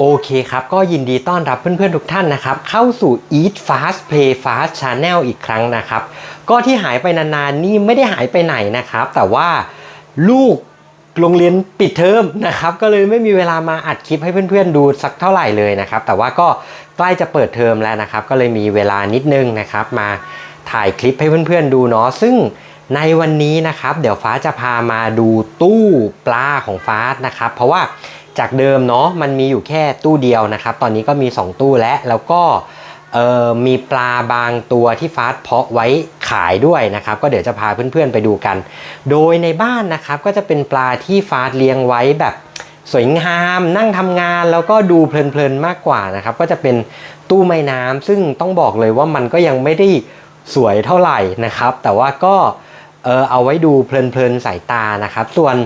โอเคครับ ก็ยินดีต้อนรับเพื่อนๆทุกท่านนะครับ เข้าสู่ Eat Fast Play Fast Channel อีกครั้งนะครับ ก็ที่หายไปนานๆนี่ไม่ได้หายไปไหนนะครับ แต่ว่าลูกโรงเรียนปิดเทอมนะครับ ก็เลยไม่มีเวลามาอัดคลิปให้เพื่อนๆดูสักเท่าไหร่เลยนะครับ แต่ว่าก็ใกล้จะเปิดเทอมแล้วนะครับ ก็เลยมีเวลานิดนึงนะครับ มาถ่ายคลิปให้เพื่อนๆดูเนาะซึ่งในวันนี้นะครับ เดี๋ยวฟ้าจะพามาดูตู้ปลาของฟ้านะครับ เพราะว่า จากเดิมเนาะมันมีอยู่แค่ตู้เดียวนะครับ ตอนนี้ก็มี 2 ตู้แล้วแล้วก็มีปลาบางตัวที่ฟ้าเพาะไว้ขายด้วยนะครับ ก็เดี๋ยวจะพาเพื่อนๆไปดูกัน โดยในบ้านนะครับก็จะเป็นปลาที่ฟ้าเลี้ยงไว้แบบสวยงามนั่งทำงานแล้วก็ดูเพลินๆมากกว่านะครับ ก็จะเป็นตู้ไม้น้ำซึ่งต้องบอกเลยว่ามันก็ยังไม่ได้สวยเท่าไหร่นะครับ แต่ว่าก็ เออเอาไว้ดูเพลินๆสายตานะครับ ส่วน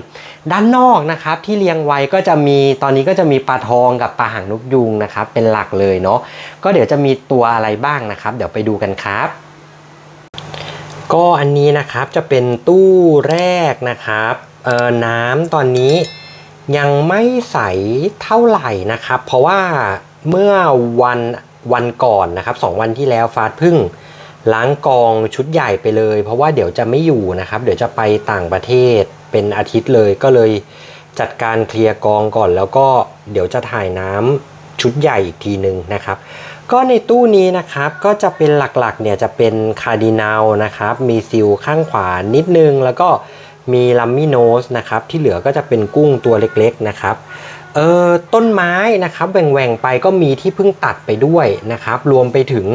ด้านนอกนะครับที่เรียงไว้ก็จะมีตอนนี้ก็จะมีปลาทองกับปลาหางนกยูงนะครับ เป็นหลักเลยเนาะก็เดี๋ยวจะมีตัวอะไรบ้างนะครับ เดี๋ยวไปดูกันครับ ก็อันนี้นะครับจะเป็นตู้แรกนะครับเออน้ำตอนนี้ยังไม่ใสเท่าไหร่นะครับ เพราะว่าเมื่อวันวันก่อนนะครับสองวันที่แล้วฟาดพึ่ง ล้างกองชุดใหญ่ไปเลย เพราะว่าเดี๋ยวจะไม่อยู่นะครับ เดี๋ยวจะไปต่างประเทศเป็นอาทิตย์เลยก็เลยจัดการเคลียร์กองก่อน แล้วก็เดี๋ยวจะถ่ายน้ำชุดใหญ่อีกทีหนึ่งนะครับ ก็ในตู้นี้นะครับก็จะเป็นหลักๆเนี่ยจะเป็นคาร์ดินัลนะครับมีซิลข้างขวานิดนึง แล้วก็มีลัมมิโนสนะครับที่เหลือก็จะเป็นกุ้งตัวเล็กๆนะครับเออต้นไม้นะครับแหว่งๆไปก็มีที่เพิ่งตัดไปด้วยนะครับ รวมไปถึง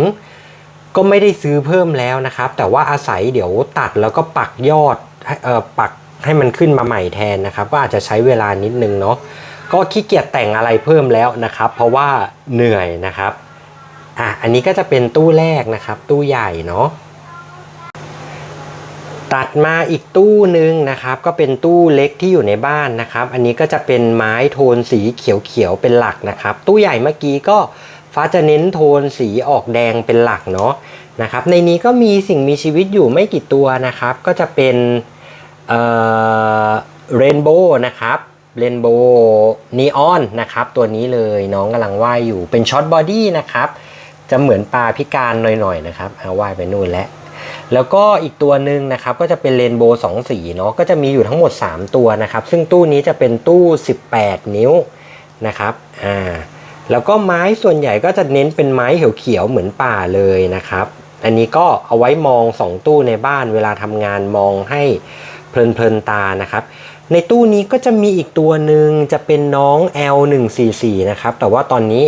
ก็ไม่ได้ซื้อเพิ่มแล้วนะครับ แต่ว่าอาศัยเดี๋ยวตัดแล้วก็ปักยอดเออปักให้มันขึ้นมาใหม่แทนนะครับ ก็อาจจะใช้เวลานิดนึงเนาะก็ขี้เกียจแต่งอะไรเพิ่มแล้วนะครับ เพราะว่าเหนื่อยนะครับอะอันนี้ก็จะเป็นตู้แรกนะครับ ตู้ใหญ่เนาะตัดมาอีกตู้หนึ่งนะครับ ก็เป็นตู้เล็กที่อยู่ในบ้านนะครับ อันนี้ก็จะเป็นไม้โทนสีเขียวๆเป็นหลักนะครับ ตู้ใหญ่เมื่อกี้ก็ ฟ้าจะเน้นโทนสีออกแดงเป็นหลักเนาะนะครับ ในนี้ก็มีสิ่งมีชีวิตอยู่ไม่กี่ตัวนะครับ ก็จะเป็นเอ่อเรนโบว์นะครับเรนโบว์นีออนนะครับ ตัวนี้เลยน้องกำลังว่ายอยู่เป็นช็อตบอดี้นะครับ จะเหมือนปลาพิการหน่อยๆนะครับเอาว่ายไปนู่นแล้วแล้วก็อีกตัวหนึ่งนะครับก็จะเป็นเรนโบว์สองสีเนาะก็จะมีอยู่ทั้งหมด 3 ตัวนะครับ ซึ่งตู้นี้จะเป็นตู้ 18 นิ้วนะครับอ่า แล้วก็ไม้ส่วนใหญ่ก็จะเน้นเป็นไม้เขียวๆเหมือนป่าเลยนะครับ อันนี้ก็เอาไว้มองสองตู้ในบ้านเวลาทำงานมองให้เพลินๆตานะครับ ในตู้นี้ก็จะมีอีกตัวหนึ่งจะเป็นน้อง L144 นะครับ แต่ว่าตอนนี้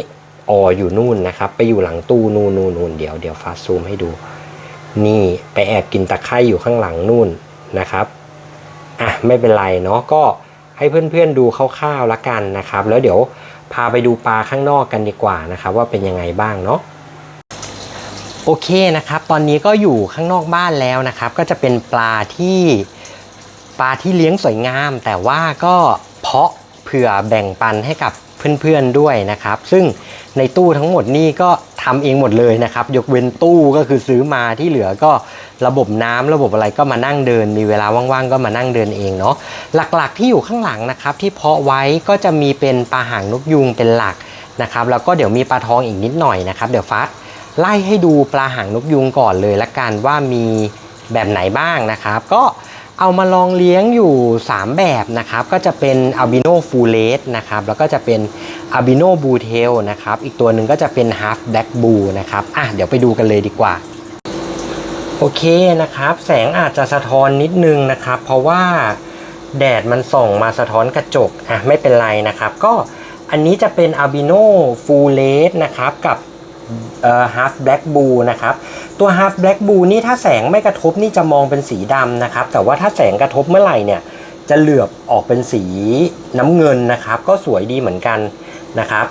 อออยู่นู่นนะครับ ไปอยู่หลังตู้นู่นนู่นเดี๋ยวเดี๋ยวฟาซูมให้ดู นี่ไปแอบกินตะไคร่อยู่ข้างหลังนู่นนะครับอะไม่เป็นไรเนาะก็ให้เพื่อนๆดูคร่าวๆละกันนะครับ แล้วเดี๋ยว พาไปดูปลาข้างนอกกันดีกว่านะครับ ว่าเป็นยังไงบ้างเนาะโอเคนะครับ ตอนนี้ก็อยู่ข้างนอกบ้านแล้วนะครับ ก็จะเป็นปลาที่ปลาที่เลี้ยงสวยงาม แต่ว่าก็เพาะเผื่อแบ่งปันให้กับเพื่อนๆด้วยนะครับ ซึ่งในตู้ทั้งหมดนี่ก็ ทำเองหมดเลยนะครับ ยกเว้นตู้ก็คือซื้อมาที่เหลือก็ระบบน้ำระบบอะไรก็มานั่งเดิน มีเวลาว่างๆก็มานั่งเดินเองเนาะหลักๆที่อยู่ข้างหลังนะครับ ที่เพาะไว้ก็จะมีเป็นปลาหางนกยุงเป็นหลักนะครับ แล้วก็เดี๋ยวมีปลาทองอีกนิดหน่อยนะครับ เดี๋ยวฟัดไล่ให้ดูปลาหางนกยุงก่อนเลยละกันว่ามีแบบไหนบ้างนะครับ ก็เอามาลองเลี้ยงอยู่ 3 แบบนะครับ ก็จะเป็นอัลบิโนฟูเลสนะครับแล้วก็จะเป็น อัลบิโนบูเทลนะครับ อีกตัวหนึ่งก็จะเป็นฮาร์ฟแบล็กบูนะครับ อะ เดี๋ยวไปดูกันเลยดีกว่า โอเคนะครับ แสงอาจจะสะท้อนนิดนึงนะครับ เพราะว่าแดดมันส่องมาสะท้อนกระจก อะ ไม่เป็นไรนะครับ ก็อันนี้จะเป็นอัลบิโนฟูเลสนะครับ กับเอ่อฮาร์ฟแบล็กบูนะครับ ตัวฮาร์ฟแบล็กบูนี่ถ้าแสงไม่กระทบนี่จะมองเป็นสีดำนะครับ แต่ว่าถ้าแสงกระทบเมื่อไหร่เนี่ย จะเหลือบออกเป็นสีน้ำเงินนะครับ ก็สวยดีเหมือนกัน นะครับ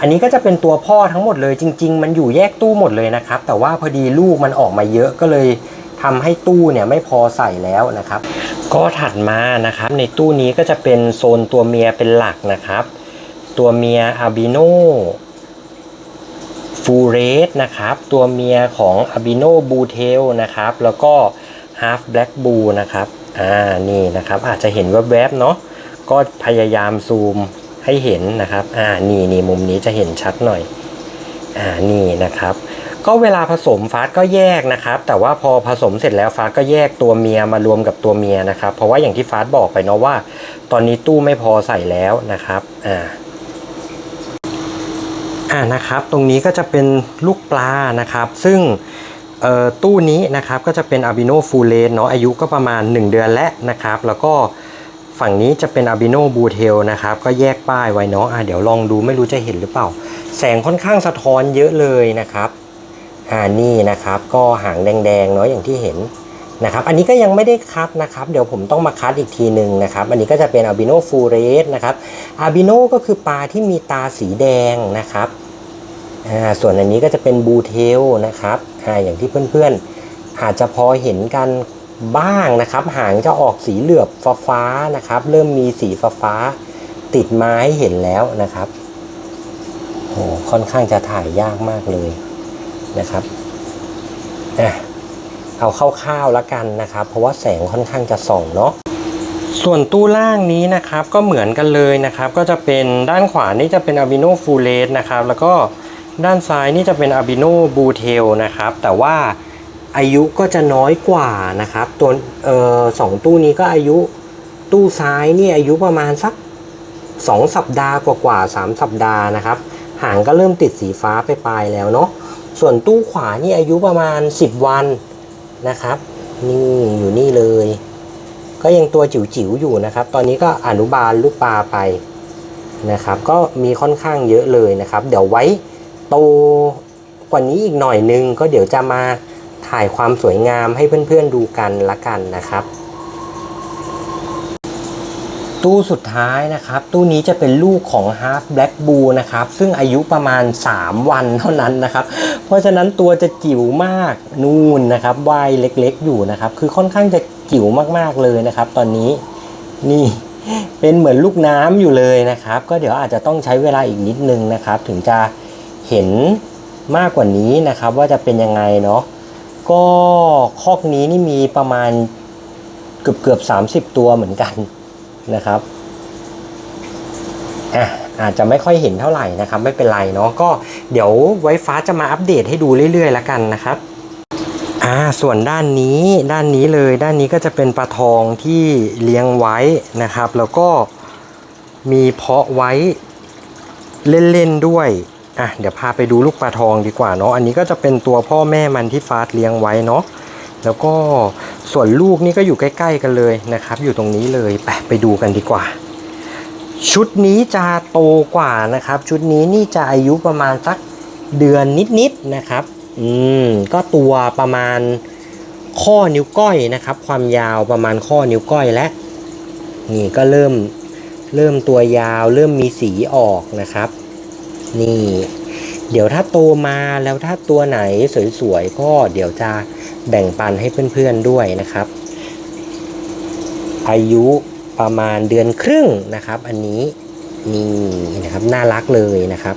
อันนี้ก็จะเป็นตัวพ่อทั้งหมดเลยจริง ๆ มันอยู่แยกตู้หมดเลยนะครับ แต่ว่าพอดีลูกมันออกมาเยอะก็เลยทำให้ตู้เนี่ยไม่พอใส่แล้วนะครับ ก็ถัดมานะครับในตู้นี้ก็จะเป็นโซนตัวเมียเป็นหลักนะครับ ตัวเมียอาบิโนฟูเรสนะครับ ตัวเมียของอาบิโนบูเทลนะครับ แล้วก็ฮาร์ฟแบล็กบูนะครับ อ่า นี่นะครับ อาจจะเห็นแวบๆเนาะ ก็พยายามซูม ให้เห็นนะครับอ่านี่นี่มุมนี้จะเห็นชัดหน่อยอ่านี่นะครับ ก็เวลาผสมฟาสก็แยกนะครับ แต่ว่าพอผสมเสร็จแล้วฟาสก็แยกตัวเมียมารวมกับตัวเมียนะครับ เพราะว่าอย่างที่ฟาสบอกไปเนาะว่า ตอนนี้ตู้ไม่พอใส่แล้วนะครับอ่าอ่านะครับ ตรงนี้ก็จะเป็นลูกปลานะครับ ซึ่งเอ่อตู้นี้นะครับก็จะเป็นอาบิโนฟูเลนเนาะอายุก็ประมาณ 1 เดือนแล้วนะครับ แล้วก็ ฝั่งนี้จะเป็นอาบิโนบูเทลนะครับ ก็แยกป้ายไว้เนาะอ่าเดี๋ยวลองดูไม่รู้จะเห็นหรือเปล่า แสงค่อนข้างสะท้อนเยอะเลยนะครับอ่านี่นะครับ ก็หางแดงๆเนาะอย่างที่เห็นนะครับ อันนี้ก็ยังไม่ได้คัดนะครับ เดี๋ยวผมต้องมาคัดอีกทีหนึ่งนะครับ อันนี้ก็จะเป็นอาบิโนฟูเรสนะครับอาบิโนก็คือปลาที่มีตาสีแดงนะครับอ่าส่วนอันนี้ก็จะเป็นบูเทลนะครับอ่าอย่างที่เพื่อนๆอาจจะพอเห็นกัน บ้างนะครับ หางจะออกสีเหลือบฟ้าๆนะครับ เริ่มมีสีฟ้าๆติดมาให้เห็นแล้วนะครับโอ้ค่อนข้างจะถ่ายยากมากเลยนะครับอะเอาคร่าวๆแล้วกันนะครับ เพราะว่าแสงค่อนข้างจะส่องเนาะส่วนตู้ล่างนี้นะครับก็เหมือนกันเลยนะครับ ก็จะเป็นด้านขวานี่จะเป็นอาบิโนฟูเลสนะครับ แล้วก็ด้านซ้ายนี่จะเป็นอาบิโนบูเทลนะครับ แต่ว่า อายุก็จะน้อยกว่านะครับตัวเอ่อสองตู้นี้ก็อายุตู้ซ้ายนี่อายุประมาณสัก 2 สัปดาห์กว่าๆ3สัปดาห์นะครับ หางก็เริ่มติดสีฟ้าไปปลายแล้วเนาะส่วนตู้ขวานี่อายุประมาณ 10 วันนะครับ นี่อยู่นี่เลย ก็ยังตัวจิ๋วๆอยู่นะครับ ตอนนี้ก็อนุบาลลูกปลาไปนะครับ ก็มีค่อนข้างเยอะเลยนะครับ เดี๋ยวไว้โตกว่านี้อีกหน่อยนึงก็เดี๋ยวจะมา ถ่ายความสวยงามให้เพื่อนๆดูกันละกันนะครับ ตู้สุดท้ายนะครับ ตู้นี้จะเป็นลูกของ Half Black Bull นะครับ ซึ่งอายุประมาณ 3 วันเท่านั้นนะครับ เพราะฉะนั้นตัวจะจิ๋วมากนูนนะครับวัยเล็กๆอยู่นะครับ คือค่อนข้างจะจิ๋วมากๆเลยนะครับ ตอนนี้นี่เป็นเหมือนลูกน้ำอยู่เลยนะครับ ก็เดี๋ยวอาจจะต้องใช้เวลาอีกนิดนึงนะครับ ถึงจะเห็นมากกว่านี้นะครับ ว่าจะเป็นยังไงเนาะ ก็คอกนี้นี่มีประมาณเกือบเกือบๆ30ตัวเหมือนกันนะครับอะอาจจะไม่ค่อยเห็นเท่าไหร่นะครับ ไม่เป็นไรเนาะก็เดี๋ยวไว้ฟ้าจะมาอัปเดตให้ดูเรื่อยๆแล้วกันนะครับอ่าส่วนด้านนี้ด้านนี้เลยด้านนี้ก็จะเป็นปลาทองที่เลี้ยงไว้นะครับ แล้วก็มีเพาะไว้เล่นๆด้วย อะเดี๋ยวพาไปดูลูกปลาทองดีกว่าเนาะอันนี้ก็จะเป็นตัวพ่อแม่มันที่ฟาสเลี้ยงไว้เนาะแล้วก็ส่วนลูกนี่ก็อยู่ใกล้ ๆ กันเลยนะครับ อยู่ตรงนี้เลยไปไปดูกันดีกว่า ชุดนี้จะโตกว่านะครับ ชุดนี้นี่จะอายุประมาณสักเดือนนิดๆนะครับ อืมก็ตัวประมาณข้อนิ้วก้อยนะครับ ความยาวประมาณข้อนิ้วก้อยและ นี่ก็เริ่มเริ่มตัวยาว เริ่มมีสีออกนะครับ นี่ เดี๋ยวถ้าโตมาแล้วถ้าตัวไหนสวยๆก็เดี๋ยวจะแบ่งปันให้เพื่อนๆด้วยนะครับ อายุประมาณเดือนครึ่งนะครับ อันนี้นี่นะครับน่ารักเลยนะครับ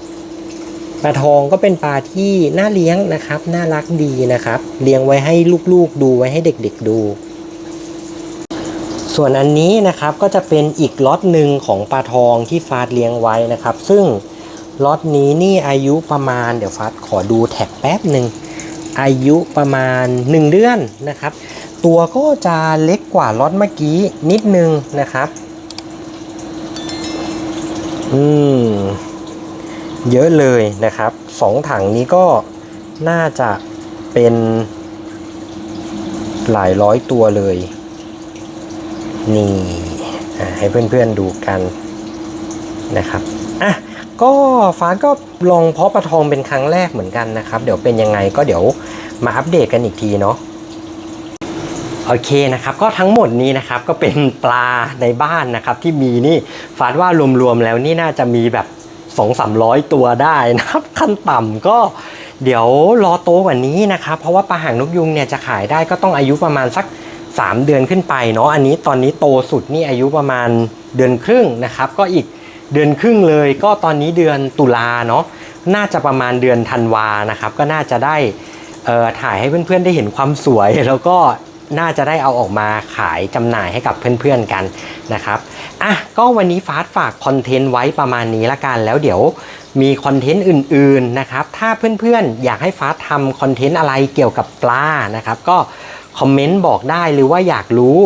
ปลาทองก็เป็นปลาที่น่าเลี้ยงนะครับ น่ารักดีนะครับ เลี้ยงไว้ให้ลูกๆดูไว้ให้เด็กๆดู ส่วนอันนี้นะครับก็จะเป็นอีกล็อตหนึ่งของปลาทองที่ฟาดเลี้ยงไว้นะครับ ซึ่ง ล็อตนี้นี่อายุประมาณเดี๋ยวฟาดขอดูแท็กแป๊บหนึ่งอายุประมาณ 1 เดือนนะครับ ตัวก็จะเล็กกว่าล็อตเมื่อกี้นิดนึงนะครับ อืม เยอะเลยนะครับสองถังนี้ก็น่าจะเป็นหลายร้อยตัวเลย นี่ให้เพื่อนๆดูกันนะครับ ก็ฟ้าก็ลองเพาะปลาทองเป็นครั้งแรกเหมือนกันนะครับ เดี๋ยวเป็นยังไงก็เดี๋ยวมาอัปเดตกันอีกทีเนาะโอเคนะครับก็ทั้งหมดนี้นะครับก็เป็นปลาในบ้านนะครับ ที่มีนี่ฟาดว่ารวมๆแล้วนี่น่าจะมีแบบ2 3 0 0 ตัวได้นะครับ ขั้นต่ำก็เดี๋ยวรอโตกว่านี้นะครับ เพราะว่าปลาหางนกยุงเนี่ยจะขายได้ก็ต้องอายุประมาณสัก 3 เดือนขึ้นไปเนาะอันนี้ตอนนี้โตสุดนี่อายุประมาณเดือนครึ่งนะครับ ก็อีก เดือนครึ่งเลยก็ตอนนี้เดือนตุลาเนาะน่าจะประมาณเดือนธันวานะครับ ก็น่าจะได้ถ่ายให้เพื่อนๆได้เห็นความสวย แล้วก็น่าจะได้เอาออกมาขายจำหน่ายให้กับเพื่อนๆกันนะครับอะก็วันนี้ฟาสฝากคอนเทนต์ไว้ประมาณนี้ละกันแล้วเดี๋ยวมีคอนเทนต์อื่นๆนะครับ ถ้าเพื่อนๆ อยากให้ฟาสทำคอนเทนต์อะไรเกี่ยวกับปลานะครับ ก็คอมเมนต์บอกได้หรือว่าอยากรู้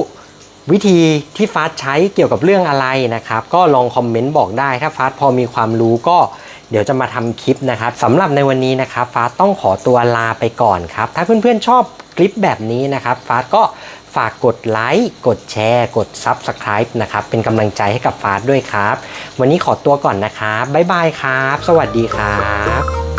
วิธีที่ฟาสใช้เกี่ยวกับเรื่องอะไรนะครับ ก็ลองคอมเมนต์บอกได้ ถ้าฟาสพอมีความรู้ก็เดี๋ยวจะมาทำคลิปนะครับสำหรับในวันนี้นะครับฟาสต้องขอตัวลาไปก่อนครับ ถ้าเพื่อนๆชอบคลิปแบบนี้นะครับฟาสก็ฝากกดไลค์กดแชร์ กด Subscribe นะครับเป็นกำลังใจให้กับฟาสด้วยครับ วันนี้ขอตัวก่อนนะครับบ๊ายบายครับ สวัสดีครับ